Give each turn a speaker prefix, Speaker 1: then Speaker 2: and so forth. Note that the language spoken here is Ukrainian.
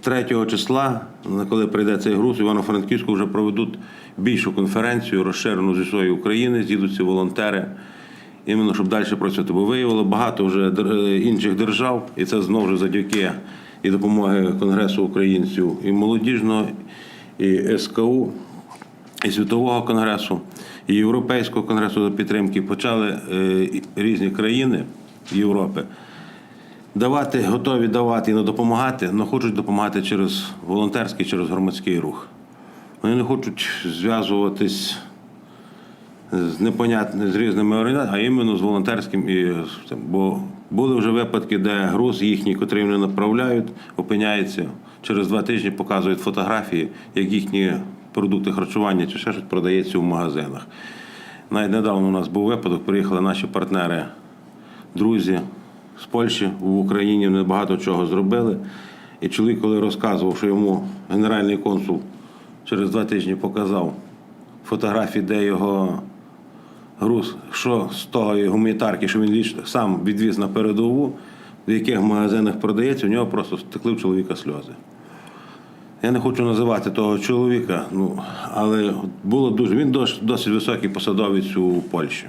Speaker 1: 3 числа, коли прийде цей груз, Івано-Франківську вже проведуть більшу конференцію, розширену з усієї України, з'їдуться волонтери, іменно щоб далі працювати. Бо виявило багато вже інших держав, і це знову ж завдяки і допомоги Конгресу українців і молодіжного, і СКУ, і Світового конгресу, і Європейського конгресу за підтримки почали е, різні країни Європи давати, готові давати і не допомагати, але хочуть допомагати через волонтерський, через громадський рух. Вони не хочуть зв'язуватись з непонятними з різними організаціями, а іменно з волонтерським і. Бо були вже випадки, де груз їхній, котрий вони направляють, опиняється через два тижні, показують фотографії, як їхні продукти харчування чи ще щось продається в магазинах. Навіть недавно у нас був випадок, приїхали наші партнери, друзі з Польщі в Україні, вони багато чого зробили. І чоловік, коли розказував, що йому генеральний консул через два тижні показав фотографії, де його груз, що з того гуманітарки, що він сам відвіз на передову, в яких магазинах продається, у нього просто стекли в чоловіка сльози. Я не хочу називати того чоловіка, ну, але було дуже. Він досить високий посадовець у Польщі.